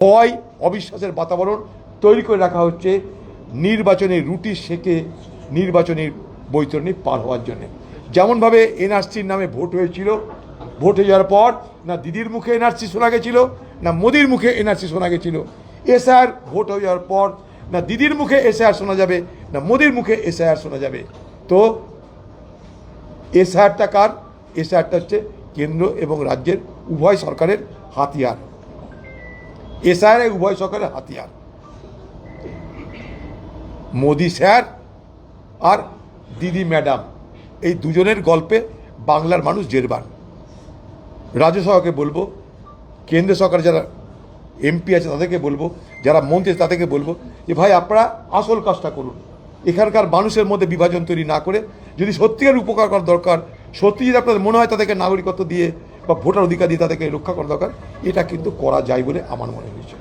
ভয় অবিশ্বাসের বাতাবরণ তৈরি করে রাখা হচ্ছে নির্বাচনের রুটি সেকে নির্বাচনের বৈতরণী পার হওয়ার জন্যে। যেমনভাবে এনআরসির নামে ভোট হয়েছিল, ভোট হয়ে যাওয়ার পর না দিদির মুখে এনআরসি শোনা গেছিল, না মোদির মুখে এনআরসি শোনা গেছিল। এসআর ভোট হয়ে যাওয়ার পর না দিদির মুখে এসআর শোনা যাবে, না মোদির মুখে এসআর শোনা যাবে। তো এসআরটা কার? এসআরটা হচ্ছে কেন্দ্র এবং রাজ্যের উভয় সরকারের হাতিয়ার। এসআর উভয় সরকারের হাতিয়ার। মোদি স্যার আর দিদি ম্যাডাম, এই দুজনের গল্পে বাংলার মানুষ জেরবার। রাজ্য সরকারকে বলব, কেন্দ্র সরকার যারা এমপি আছে তাদেরকে বলব, যারা মন্ত্রী আছে তাদেরকে বলব যে ভাই আপনারা আসল কাজটা করুন। এখানকার মানুষের মধ্যে বিভাজন তৈরি না করে যদি সত্যিকার উপকার করা দরকার, সত্যি যদি আপনাদের মনে হয় তাদেরকে নাগরিকত্ব দিয়ে বা ভোটার অধিকার দিয়ে তাদেরকে রক্ষা করা দরকার, এটা কিন্তু করা যায় বলে আমার মনে হয়েছে।